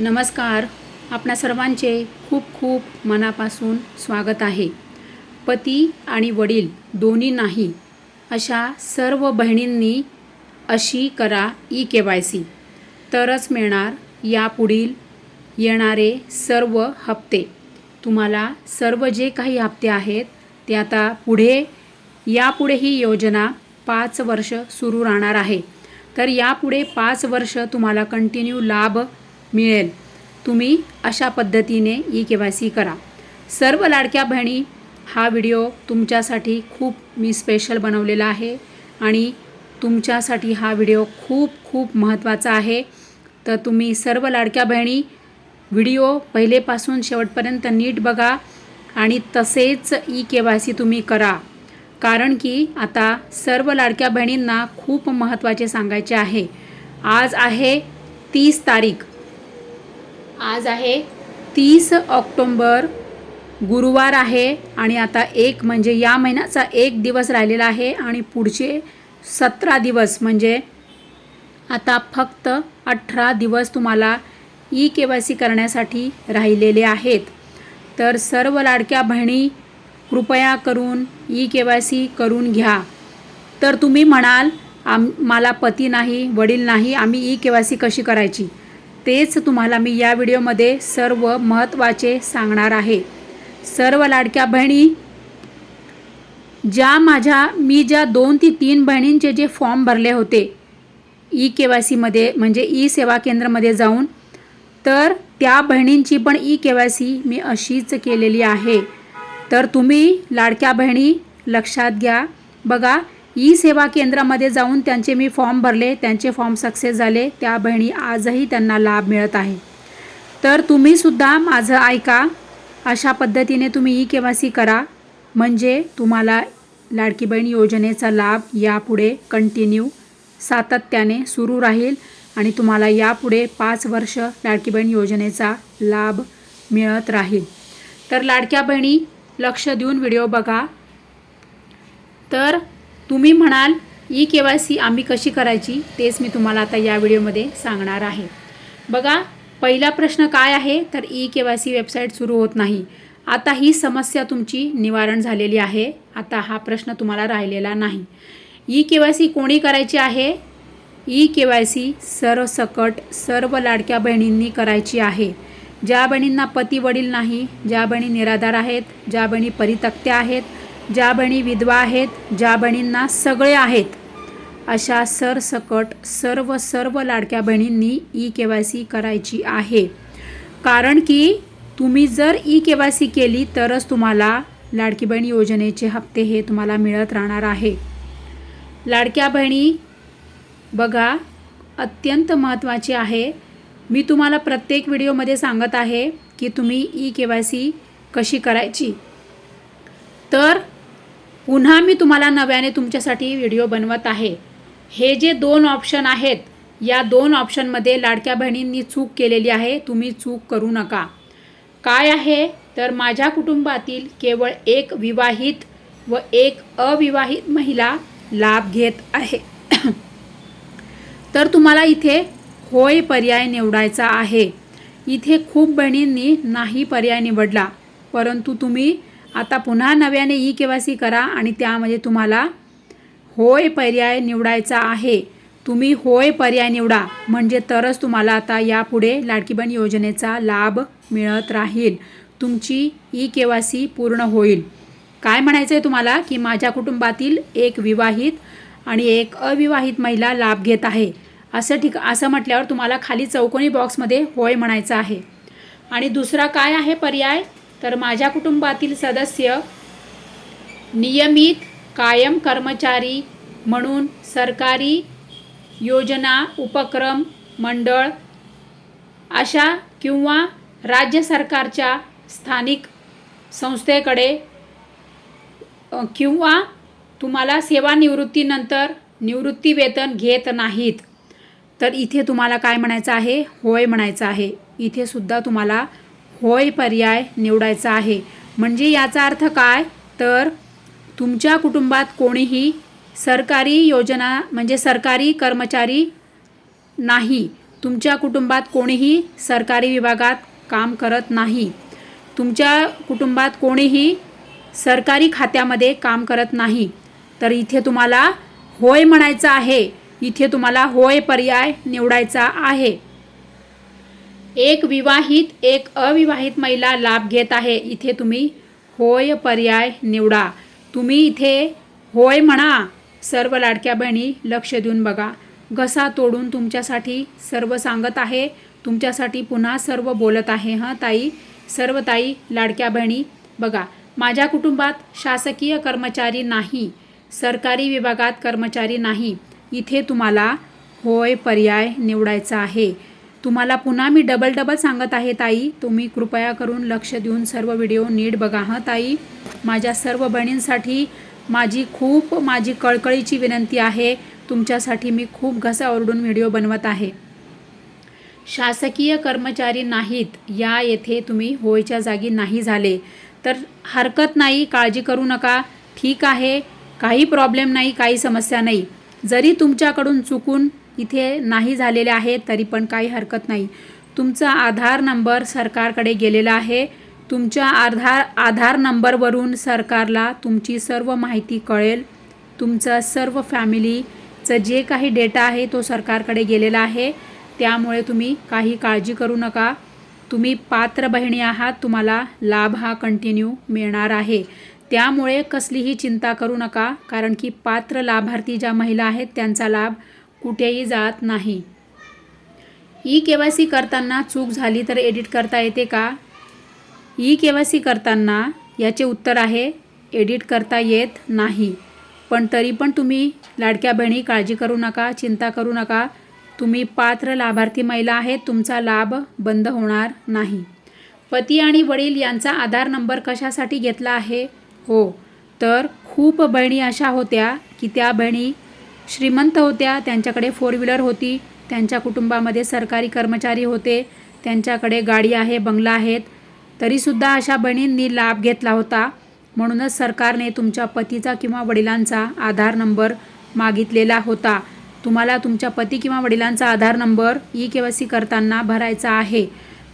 नमस्कार. आपणा सर्वांचे खूप खूप मनापासून स्वागत आहे. पती आणि वडील दोन्ही नाही अशा सर्व बहिणींनी अशी करा ई के वाय सी. तरच मिळणार यापुढील येणारे सर्व हप्ते. तुम्हाला सर्व जे काही हप्ते आहेत ते आता पुढे यापुढे ही योजना पाच वर्ष सुरू राहणार आहे. तर यापुढे पाच वर्ष तुम्हाला कंटिन्यू लाभ मिळेल. तुम्ही अशा पद्धतीने ई के वाय सी करा. सर्व लाडक्या बहिणी हा व्हिडिओ तुमच्यासाठी खूप मी स्पेशल बनवलेला आहे आणि तुमच्यासाठी हा व्हिडिओ खूप खूप महत्त्वाचा आहे. तर तुम्ही सर्व लाडक्या बहिणी व्हिडिओ पहिलेपासून शेवटपर्यंत नीट बघा आणि तसेच ई के वाय सी तुम्ही करा. कारण की आता सर्व लाडक्या बहिणींना खूप महत्त्वाचे सांगायचे आहे. आज आहे तीस तारीख. आज आहे तीस ऑक्टोंबर गुरुवार आहे आणि आता एक म्हणजे या महिन्याचा एक दिवस राहिलेला आहे आणि पुढचे सतरा दिवस म्हणजे आता फक्त अठरा दिवस तुम्हाला ई के वाय सी करण्यासाठी राहिलेले आहेत. तर सर्व लाडक्या बहिणी कृपया करून ई के वाय सी करून घ्या. तर तुम्ही म्हणाल आम मला पती नाही वडील नाही आम्ही ई के वाय सी कशी करायची? तेच तुम्हाला मी या व्हिडिओमध्ये सर्व महत्त्वाचे सांगणार आहे. सर्व लाडक्या बहिणी ज्या माझ्या मी ज्या दोन ते तीन बहिणींचे जे फॉर्म भरले होते ई के वाय सीमध्ये म्हणजे ई सेवा केंद्रामध्ये जाऊन तर त्या बहिणींची पण ई के वाय सी मी अशीच केलेली आहे. तर तुम्ही लाडक्या बहिणी लक्षात घ्या. बघा ई सेवा केंद्रामध्ये जाऊन त्यांचे मी फॉर्म भरले त्यांचे फॉर्म सक्सेस झाले त्या बहिणी आजही त्यांना लाभ मिळत आहे. तर तुम्हीसुद्धा माझं ऐका अशा पद्धतीने तुम्ही ई के वाय सी करा म्हणजे तुम्हाला लाडकी बहीण योजनेचा लाभ यापुढे कंटिन्यू सातत्याने सुरू राहील आणि तुम्हाला यापुढे पाच वर्ष लाडकी बहीण योजनेचा लाभ मिळत राहील. तर लाडक्या बहिणी लक्ष देऊन व्हिडिओ बघा. तर तुम्ही म्हणाल ई के वाय सी आम्ही कशी करायची? तेच मी तुम्हाला आता या व्हिडिओमध्ये सांगणार आहे. बघा पहिला प्रश्न काय आहे? तर E K Y C website सुरू होत नाही. आता ही समस्या तुमची निवारण झालेली आहे. आता हा प्रश्न तुम्हाला राहिलेला नाही. ई के वाय सी कोणी करायची आहे? ई के वाय सी सरसकट सर्व लाडक्या बहिणींनी करायची आहे. ज्या बहिणींना पती वडील नाही ज्या बहिणी निराधार आहेत ज्या बहिणी परितक्त्या आहेत ज्या बहिणी विधवा आहेत ज्या बहिणींना सगळे आहेत अशा सरसकट सर्व सर्व लाडक्या बहिणींनी ई के वाय सी करायची आहे. कारण की तुम्ही जर ई के वाय सी केली तरच तुम्हाला लाडकी बहीण योजनेचे हप्ते हे तुम्हाला मिळत राहणार आहे. लाडक्या बहिणी बघा अत्यंत महत्त्वाचे आहे. मी तुम्हाला प्रत्येक व्हिडिओमध्ये सांगत आहे की तुम्ही ई के वाय सी कशी करायची. तर पुन्हा मी तुम्हाला नव्याने तुमच्यासाठी व्हिडिओ बनवत आहे. हे जे दोन ऑप्शन आहेत या दोन ऑप्शनमध्ये लाडक्या बहिणींनी चूक केलेली आहे तुम्ही चूक करू नका. काय आहे? तर माझ्या कुटुंबातील केवळ एक विवाहित व एक अविवाहित महिला लाभ घेत आहे. तर तुम्हाला इथे होय पर्याय निवडायचा आहे. इथे खूप बहिणींनी नाही पर्याय निवडला परंतु तुम्ही आता पुन्हा नव्याने ई के वाय सी करा आणि त्यामध्ये तुम्हाला होय पर्याय निवडायचा आहे. तुम्ही होय पर्याय निवडा. म्हणजे तरच तुम्हाला आता यापुढे लाडकीबन योजनेचा लाभ मिळत राहील. तुमची ई के वाय सी पूर्ण होईल. काय म्हणायचं आहे तुम्हाला? की माझ्या कुटुंबातील एक विवाहित आणि एक अविवाहित महिला लाभ घेत आहे. असं ठीक असं म्हटल्यावर तुम्हाला खाली चौकोनी बॉक्समध्ये होय म्हणायचं आहे. आणि दुसरा काय आहे पर्याय? तर माझ्या कुटुंबातील सदस्य नियमित कायम कर्मचारी म्हणून सरकारी योजना उपक्रम मंडळ अशा किंवा राज्य सरकारच्या स्थानिक संस्थेकडे किंवा तुम्हाला सेवानिवृत्तीनंतर निवृत्ती वेतन घेत नाहीत. तर इथे तुम्हाला काय म्हणायचं आहे? होय म्हणायचं आहे. इथे सुद्धा तुम्हाला होय पर्याय निवडायचा आहे. म्हणजे याचा अर्थ काय? तर तुमच्या कुटुंबात कोणीही सरकारी योजना म्हणजे सरकारी कर्मचारी नाही. तुमच्या कुटुंबात कोणीही सरकारी विभागात काम करत नाही. तुमच्या कुटुंबात कोणीही सरकारी खात्यामध्ये काम करत नाही. तर इथे तुम्हाला होय म्हणायचं आहे. इथे तुम्हाला होय पर्याय निवडायचा आहे. एक विवाहित एक अविवाहित महिला लाभ घेत आहे. इथे तुम्ही होय पर्याय निवडा. तुम्ही इथे होय म्हणा. सर्व लाडक्या बहिणी लक्ष देऊन बघा. घसा तोडून तुमच्यासाठी सर्व सांगत आहे. तुमच्यासाठी पुन्हा सर्व बोलत आहे हां ताई? सर्व ताई लाडक्या बहिणी बघा. माझ्या कुटुंबात शासकीय कर्मचारी नाही. सरकारी विभागात कर्मचारी नाही. इथे तुम्हाला होय पर्याय निवडायचा आहे. तुम्हाला पुन्हा मी डबल डबल सांगत आहे ताई. तुम्ही कृपया करून लक्ष देऊन सर्व व्हिडिओ नीट बघा हां ताई? माझ्या सर्व बहिणींसाठी माझी खूप माझी कळकळीची विनंती आहे. तुमच्यासाठी मी खूप घसा ओरडून व्हिडिओ बनवत आहे. शासकीय कर्मचारी नाहीत. या येथे तुम्ही होयच्या जागी नाही झाले. तर हरकत नाही काळजी करू नका. ठीक आहे. काही प्रॉब्लेम नाही काही समस्या नाही. जरी तुमच्याकडून चुकून इथे नाही झालेले आहे तरी पण काही हरकत नाही. तुमचा आधार नंबर सरकारकडे गेलेला आहे. तुमच्या आधार आधार नंबरवरून सरकारला तुमची सर्व माहिती कळेल. तुमचं सर्व फॅमिलीचं जे काही डेटा आहे तो सरकारकडे गेलेला आहे. त्यामुळे तुम्ही काही काळजी करू नका. तुम्ही पात्र बहिणी आहात तुम्हाला लाभ हा कंटिन्यू मिळणार आहे. त्यामुळे कसलीही चिंता करू नका कारण की पात्र लाभार्थी ज्या महिला आहेत त्यांचा लाभ कुठेही जात नाही. ई के वाय सी करताना चूक झाली तर एडिट करता येते का? ई के वाय सी करताना याचे उत्तर आहे एडिट करता येत नाही. पण तरी पण तुम्ही लाडक्या बहिणी काळजी करू नका चिंता करू नका. तुम्ही पात्र लाभार्थी महिला आहेत तुमचा लाभ बंद होणार नाही. पती आणि वडील यांचा आधार नंबर कशासाठी घेतला आहे? हो तर खूप बहिणी अशा होत्या की त्या बहिणी श्रीमंत होत्या त्यांच्याकडे फोर व्हीलर होती त्यांच्या कुटुंबामध्ये सरकारी कर्मचारी होते त्यांच्याकडे गाडी आहे बंगला आहेत. तरीसुद्धा अशा बहिणींनी लाभ घेतला होता. म्हणूनच सरकारने तुमच्या पतीचा किंवा वडिलांचा आधार नंबर मागितलेला होता. तुम्हाला तुमच्या पती किंवा वडिलांचा Aadhaar number E K Y C करताना भरायचा आहे.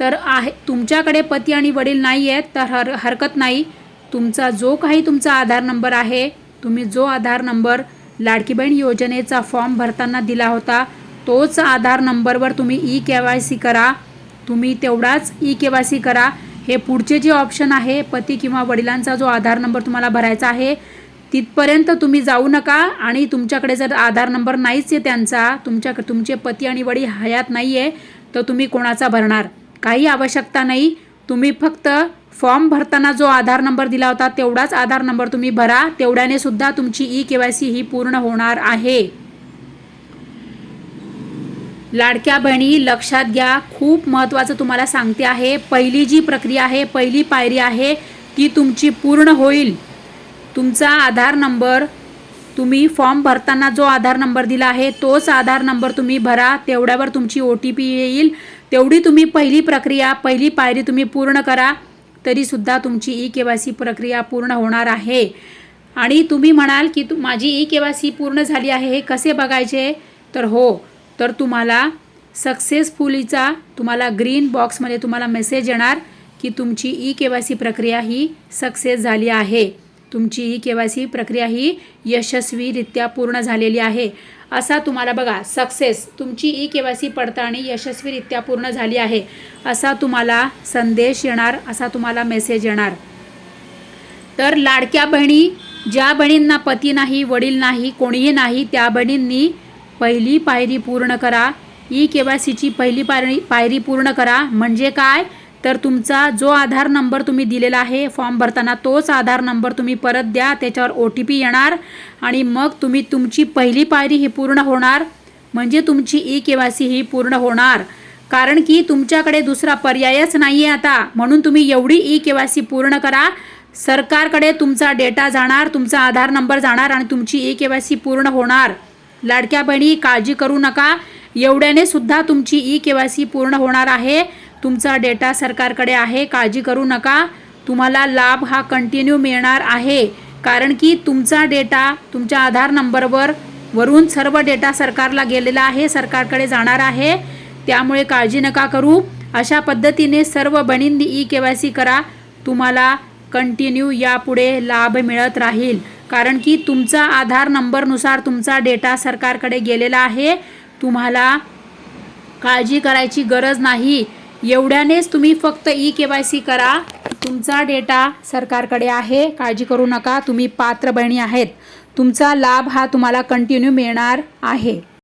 तर आहे तुमच्याकडे पती आणि वडील नाही आहेत तर हर हरकत नाही. तुमचा जो काही तुमचा आधार नंबर आहे तुम्ही जो आधार नंबर लाडकी बहीण योजनेचा फॉर्म भरताना दिला होता. तोच आधार नंबरवर तुम्ही ई के वाय सी करा. तुम्ही तेवढाच ई के वाय सी करा. हे पुढचे जे ऑप्शन आहे पती किंवा वडिलांचा जो आधार नंबर तुम्हाला भरायचा आहे तिथपर्यंत तुम्ही जाऊ नका. आणि तुमच्याकडे जर आधार नंबर नाहीच आहे त्यांचा तुमच्या तुमचे पती आणि वडील हयात नाही आहे तर तुम्ही कोणाचा भरणार? काही आवश्यकता नाही. तुम्ही फक्त फॉर्म भरताना जो आधार नंबर दिला होता तेवढाच आधार नंबर तुम्ही भरा. तेवढ्याने सुद्धा तुमची ई के वाय सी ही पूर्ण होणार आहे. लाडक्या बहिणी लक्षात घ्या खूप महत्त्वाचं तुम्हाला सांगते आहे पहिली जी प्रक्रिया आहे पहिली पायरी आहे ती तुमची पूर्ण होईल. तुमचा आधार नंबर तुम्ही फॉर्म भरताना जो आधार नंबर दिला आहे तोच आधार नंबर तुम्ही भरा तेवढ्यावर तुमची ओ टी पी येईल. तेवढी तुम्ही पहिली प्रक्रिया पहिली पायरी तुम्ही पूर्ण करा. तरीसुद्धा तुमची ई के वाय सी प्रक्रिया पूर्ण होणार आहे. आणि तुम्ही म्हणाल की तु माझी ई के वाय सी पूर्ण झाली आहे हे कसे बघायचे? तर हो तर तुम्हाला सक्सेसफुलीचा तुम्हाला ग्रीन बॉक्समध्ये तुम्हाला मेसेज येणार की तुमची ई के वाय सी प्रक्रिया ही सक्सेस झाली आहे. तुमची ई के वाय सी प्रक्रिया ही यशस्वीरित्या पूर्ण झालेली आहे. असा तुम्हाला बघा सक्सेस तुमची ई के वाय सी पडताळणी यशस्वीरित्या पूर्ण झाली आहे. असा तुम्हाला संदेश येणार असा तुम्हाला मेसेज येणार. तर लाडक्या बहिणी ज्या बहिणींना पती नाही वडील नाही कोणीही नाही त्या बहिणींनी पहिली पायरी पूर्ण करा. ई के वाय सीची पहिली पायरी पायरी पूर्ण करा. म्हणजे काय? तर तुमचा जो आधार नंबर तुम्ही दिलेला आहे फॉर्म भरताना तोच आधार नंबर तुम्ही परत द्या त्याच्यावर ओ टी पी येणार आणि मग तुम्ही तुमची पहिली पायरी ही पूर्ण होणार म्हणजे तुमची ई के वाय सी ही पूर्ण होणार. कारण की तुमच्याकडे दुसरा पर्यायच नाही आहे आता. म्हणून तुम्ही एवढी ई के वाय सी पूर्ण करा. सरकारकडे तुमचा डेटा जाणार तुमचा आधार नंबर जाणार आणि तुमची ई के वाय सी पूर्ण होणार. लाडक्या बहिणी काळजी करू नका. एवढ्याने सुद्धा तुमची ई के वाय सी पूर्ण होणार आहे. तुमचा डेटा सरकारकडे आहे काळजी करू नका. तुम्हाला लाभ हा कंटिन्यू मिळणार आहे. कारण की तुमचा डेटा तुमच्या आधार नंबरवर वरून सर्व डेटा सरकारला गेलेला आहे सरकारकडे जाणार आहे. त्यामुळे काळजी नका करू. अशा पद्धतीने सर्व बनिंदी ई के वाय सी करा. तुम्हाला कंटिन्यू यापुढे लाभ मिळत राहील. कारण की तुमचा आधार नंबरनुसार तुमचा डेटा सरकारकडे गेलेला आहे. तुम्हाला काळजी करायची गरज नाही. एवढ्यानेच तुम्ही फक्त ई के वाय सी करा. तुमचा डेटा सरकारकडे आहे. काळजी करू नका. तुम्ही पात्र बहिणी आहेत. तुमचा लाभ हा तुम्हाला कंटिन्यू मिळणार आहे.